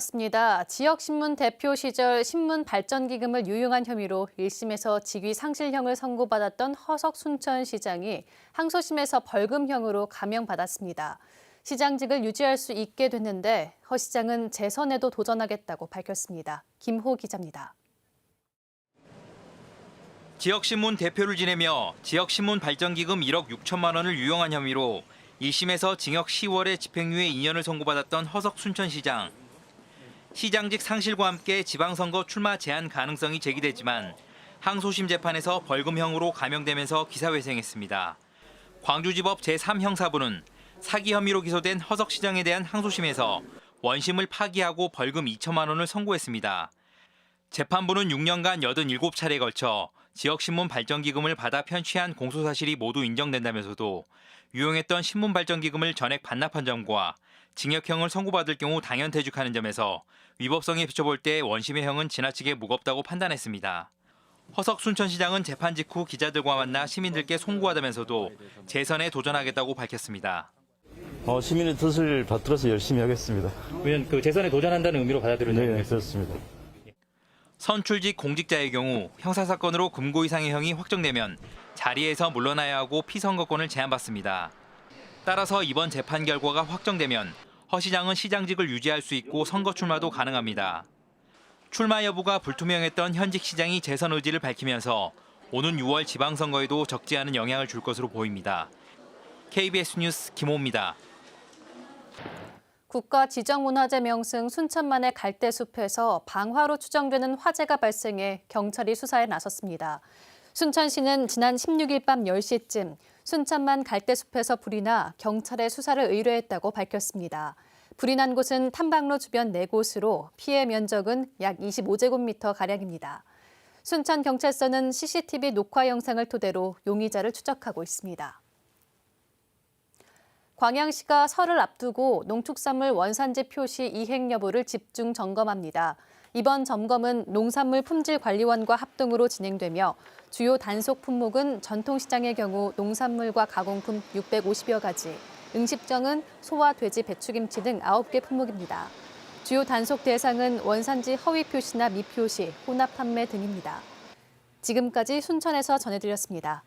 습니다. 지역신문 대표 시절 신문 발전기금을 유용한 혐의로 1심에서 직위 상실형을 선고받았던 허석 순천 시장이 항소심에서 벌금형으로 감형받았습니다. 시장직을 유지할 수 있게 됐는데 허 시장은 재선에도 도전하겠다고 밝혔습니다. 김호 기자입니다. 지역신문 대표를 지내며 지역신문 발전기금 1억 6천만 원을 유용한 혐의로 1심에서 징역 10월에 집행유예 2년을 선고받았던 허석 순천시장. 시장직 상실과 함께 지방선거 출마 제한 가능성이 제기됐지만 항소심 재판에서 벌금형으로 감형되면서 기사회생했습니다. 광주지법 제3형사부는 사기 혐의로 기소된 허석 시장에 대한 항소심에서 원심을 파기하고 벌금 2천만 원을 선고했습니다. 재판부는 6년간 87차례에 걸쳐 지역신문 발전기금을 받아 편취한 공소 사실이 모두 인정된다면서도 유용했던 신문 발전기금을 전액 반납한 점과 징역형을 선고받을 경우 당연 퇴직하는 점에서 위법성에 비춰볼 때 원심의 형은 지나치게 무겁다고 판단했습니다. 허석 순천시장은 재판 직후 기자들과 만나 시민들께 송구하다면서도 재선에 도전하겠다고 밝혔습니다. 어, 시민의 뜻을 받들어서 열심히 하겠습니다. 왜냐면 그 재선에 도전한다는 의미로 받아들여지는 네. 그렇습니다. 선출직 공직자의 경우 형사사건으로 금고 이상의 형이 확정되면 자리에서 물러나야 하고 피선거권을 제한받습니다. 따라서 이번 재판 결과가 확정되면 허 시장은 시장직을 유지할 수 있고 선거 출마도 가능합니다. 출마 여부가 불투명했던 현직 시장이 재선 의지를 밝히면서 오는 6월 지방선거에도 적지 않은 영향을 줄 것으로 보입니다. KBS 뉴스 김호입니다. 국가 지정문화재 명승 순천만의 갈대숲에서 방화로 추정되는 화재가 발생해 경찰이 수사에 나섰습니다. 순천시는 지난 16일 밤 10시쯤 순천만 갈대숲에서 불이 나 경찰에 수사를 의뢰했다고 밝혔습니다. 불이 난 곳은 탐방로 주변 4곳으로 피해 면적은 약 25제곱미터 가량입니다. 순천경찰서는 CCTV 녹화 영상을 토대로 용의자를 추적하고 있습니다. 광양시가 설을 앞두고 농축산물 원산지 표시 이행 여부를 집중 점검합니다. 이번 점검은 농산물 품질관리원과 합동으로 진행되며 주요 단속 품목은 전통시장의 경우 농산물과 가공품 650여 가지, 응식정은 소와 돼지 배추김치 등 9개 품목입니다. 주요 단속 대상은 원산지 허위 표시나 미표시, 혼합 판매 등입니다. 지금까지 순천에서 전해드렸습니다.